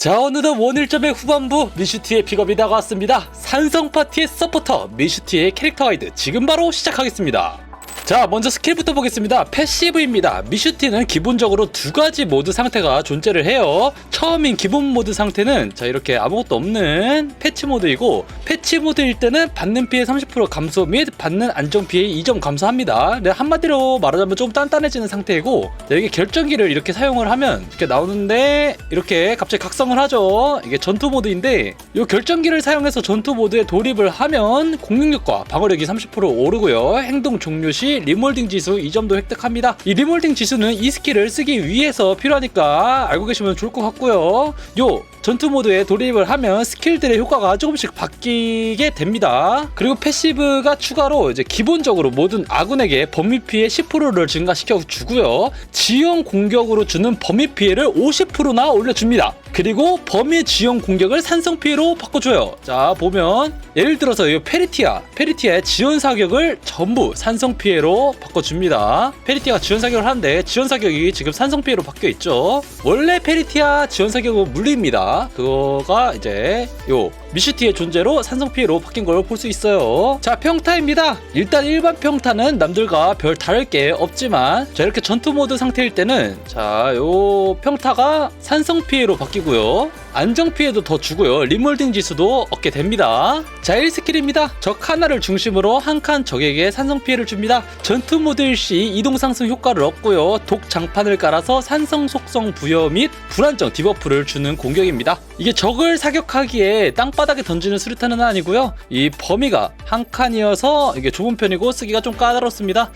자 어느덧 원일점의 후반부 미슈티의 픽업이 다가왔습니다. 산성 파티의 서포터 미슈티의 캐릭터 가이드 지금 바로 시작하겠습니다 자 먼저 스킬부터 보겠습니다. 패시브입니다. 미슈티는 기본적으로 두 가지 모드 상태가 존재를 해요. 처음인 기본 모드 상태는 자 이렇게 아무것도 없는 패치 모드이고 패치 모드일 때는 받는 피해 30% 감소 및 받는 안정 피해 2점 감소합니다. 네, 한마디로 말하자면 좀 단단해지는 상태이고 자, 여기 결정기를 이렇게 사용을 하면 이렇게 나오는데 이렇게 갑자기 각성을 하죠. 이게 전투 모드인데 이 결정기를 사용해서 전투 모드에 돌입을 하면 공격력과 방어력이 30% 오르고요. 행동 종료 시 리몰딩 지수 2점도 획득합니다 이 리몰딩 지수는 이 스킬을 쓰기 위해서 필요하니까 알고 계시면 좋을 것 같고요 요 전투 모드에 돌입을 하면 스킬들의 효과가 조금씩 바뀌게 됩니다. 그리고 패시브가 추가로 이제 기본적으로 모든 아군에게 범위 피해 10%를 증가시켜 주고요. 지형 공격으로 주는 범위 피해를 50%나 올려줍니다. 그리고 범위 지형 공격을 산성 피해로 바꿔줘요. 자 보면 예를 들어서 이 페리티아, 페리티아의 지원 사격을 전부 산성 피해로 바꿔줍니다. 페리티아가 지원 사격을 하는데 지원 사격이 지금 산성 피해로 바뀌어 있죠. 원래 페리티아 지원 사격은 물리입니다. 그거가 이제 요 미슈티의 존재로 산성 피해로 바뀐 걸볼수 있어요. 자 평타입니다. 일단 일반 평타는 남들과 별 다를 게 없지만 자 이렇게 전투 모드 상태일 때는 자 요 평타가 산성 피해로 바뀌고요. 안정 피해도 더 주고요. 리몰딩 지수도 얻게 됩니다. 자 1스킬입니다. 적 하나를 중심으로 한 칸 적에게 산성 피해를 줍니다. 전투 모드일 시 이동 상승 효과를 얻고요. 독 장판을 깔아서 산성 속성 부여 및 불안정 디버프를 주는 공격입니다. 이게 적을 사격하기에 땅바닥에 던지는 수류탄은 아니고요. 이 범위가 한 칸이어서 이게 좁은 편이고 쓰기가 좀 까다롭습니다.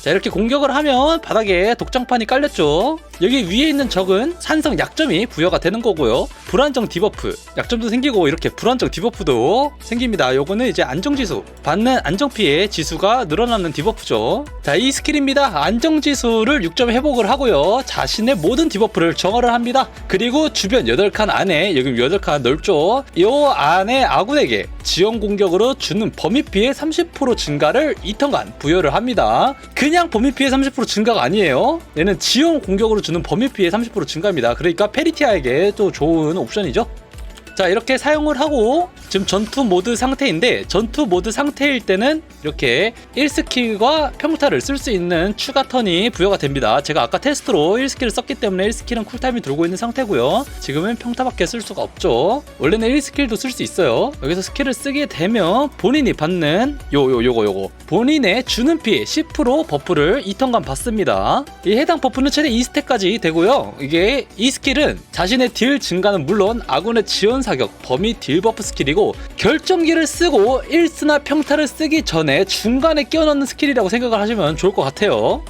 자 이렇게 공격을 하면 바닥에 독장판이 깔렸죠 여기 위에 있는 적은 산성 약점이 부여가 되는 거고요. 불안정 디버프 약점도 생기고 이렇게 불안정 디버프도 생깁니다. 요거는 이제 안정지수 받는 안정피해 지수가 늘어나는 디버프죠. 자 이 스킬입니다. 안정지수를 6점 회복을 하고요. 자신의 모든 디버프를 정화를 합니다. 그리고 주변 8칸 안에 여기 8칸 넓죠? 요 안에 아군에게 지원 공격으로 주는 범위 피해 30% 증가를 2턴간 부여를 합니다. 그냥 범위 피해 30% 증가가 아니에요. 얘는 지원 공격으로 주는 범위 피해 30% 증가입니다. 그러니까 페리티아에게 또 좋은 옵션이죠. 자 이렇게 사용을 하고 지금 전투 모드 상태인데 전투 모드 상태일 때는 이렇게 1스킬과 평타를 쓸 수 있는 추가 턴이 부여가 됩니다. 제가 아까 테스트로 1스킬을 썼기 때문에 1스킬은 쿨타임이 돌고 있는 상태고요. 지금은 평타밖에 쓸 수가 없죠. 원래는 1스킬도 쓸 수 있어요. 여기서 스킬을 쓰게 되면 본인이 받는 요 요 요거 요거. 본인의 주는 피해 10% 버프를 2턴간 받습니다. 이 해당 버프는 최대 2스택까지 되고요. 이게 이 스킬은 자신의 딜 증가는 물론 아군의 지원 사격 범위 딜 버프 스킬이고 결정기를 쓰고 1스나 평타를 쓰기 전에 중간에 끼워 넣는 스킬이라고 생각을 하시면 좋을 것 같아요.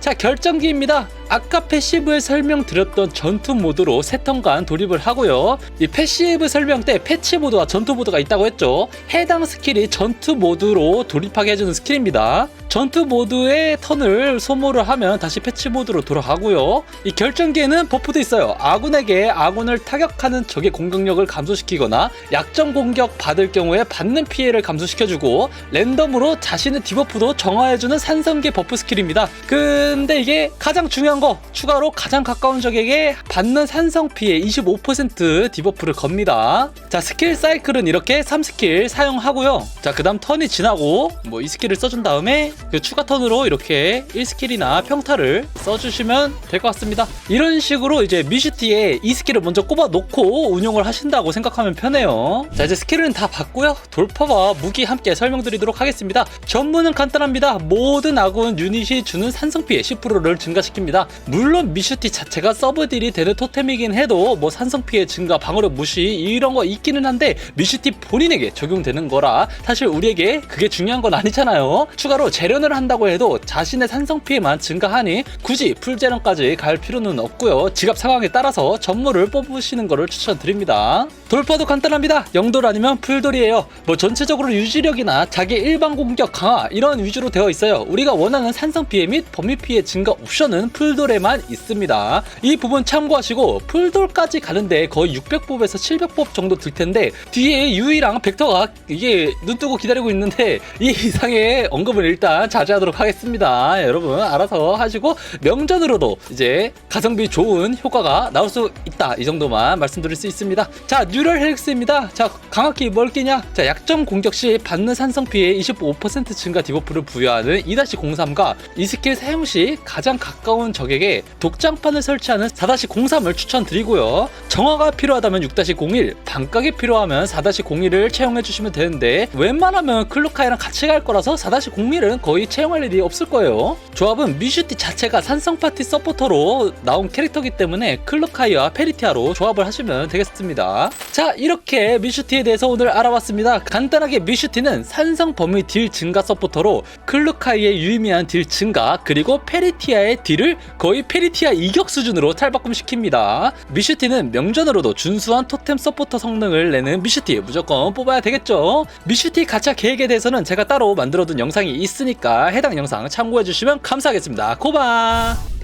자 결정기입니다 아까 패시브에 설명드렸던 전투 모드로 세 턴간 돌입을 하고요. 이 패시브 설명 때 패치 모드와 전투 모드가 있다고 했죠. 해당 스킬이 전투 모드로 돌입하게 해주는 스킬입니다. 전투 모드의 턴을 소모를 하면 다시 패치 모드로 돌아가고요. 이 결정기에는 버프도 있어요. 아군에게 아군을 타격하는 적의 공격력을 감소시키거나 약점 공격 받을 경우에 받는 피해를 감소시켜주고 랜덤으로 자신의 디버프도 정화해주는 산성계 버프 스킬입니다. 근데 이게 가장 중요한 거 추가로 가장 가까운 적에게 받는 산성 피해 25% 디버프를 겁니다. 자 스킬 사이클은 이렇게 3스킬 사용하고요. 자그 다음 턴이 지나고 뭐 이 스킬을 써준 다음에 그 추가 턴으로 이렇게 1스킬이나 평타를 써주시면 될 것 같습니다. 이런 식으로 이제 미슈티에 이 스킬을 먼저 꼽아 놓고 운용을 하신다고 생각하면 편해요. 자 이제 스킬은 다 봤고요. 돌파와 무기 함께 설명드리도록 하겠습니다. 전문은 간단합니다. 모든 아군 유닛이 주는 산성 피해 10%를 증가시킵니다 물론 미슈티 자체가 서브 딜이 되는 토템이긴 해도 뭐 산성 피해 증가 방어력 무시 이런 거 있기는 한데 미슈티 본인에게 적용되는 거라 사실 우리에게 그게 중요한 건 아니잖아요 추가로 재련을 한다고 해도 자신의 산성 피해만 증가하니 굳이 풀 재련까지 갈 필요는 없고요 지갑 상황에 따라서 전무를 뽑으시는 거를 추천드립니다 돌파도 간단합니다. 영돌 아니면 풀돌이에요. 뭐 전체적으로 유지력이나 자기 일반 공격 강화 이런 위주로 되어 있어요. 우리가 원하는 산성 피해 및 범위 피해 증가 옵션은 풀 돌에만 있습니다. 이 부분 참고하시고 풀돌까지 가는데 거의 600법에서 700법 정도 들 텐데 뒤에 유이랑 벡터가 이게 눈 뜨고 기다리고 있는데 이 이상의 언급을 일단 자제하도록 하겠습니다. 여러분 알아서 하시고 명전으로도 이제 가성비 좋은 효과가 나올 수 있다 이 정도만 말씀드릴 수 있습니다. 자 뉴럴 헬스입니다. 자 강화키 뭘 끼냐? 자 약점 공격 시 받는 산성 피해 25% 증가 디버프를 부여하는 2-03과 이 스킬 사용 시 가장 가까운 적에게 독장판을 설치하는 4-03을 추천드리고요. 정화가 필요하다면 6-01, 반각이 필요하면 4-01을 채용해 주시면 되는데 웬만하면 클루카이랑 같이 갈 거라서 4-01은 거의 채용할 일이 없을 거예요. 조합은 미슈티 자체가 산성 파티 서포터로 나온 캐릭터이기 때문에 클루카이와 페리티아로 조합을 하시면 되겠습니다. 자 이렇게 미슈티에 대해서 오늘 알아봤습니다. 간단하게 미슈티는 산성 범위 딜 증가 서포터로 클루카이의 유의미한 딜 증가 그리고 페리티아의 딜을 거의 페리티아 이격 수준으로 탈바꿈시킵니다. 미슈티는 명전으로도 준수한 토템 서포터 성능을 내는 미슈티 무조건 뽑아야 되겠죠. 미슈티 가차 계획에 대해서는 제가 따로 만들어둔 영상이 있으니까 해당 영상 참고해 주시면 감사하겠습니다. 고바.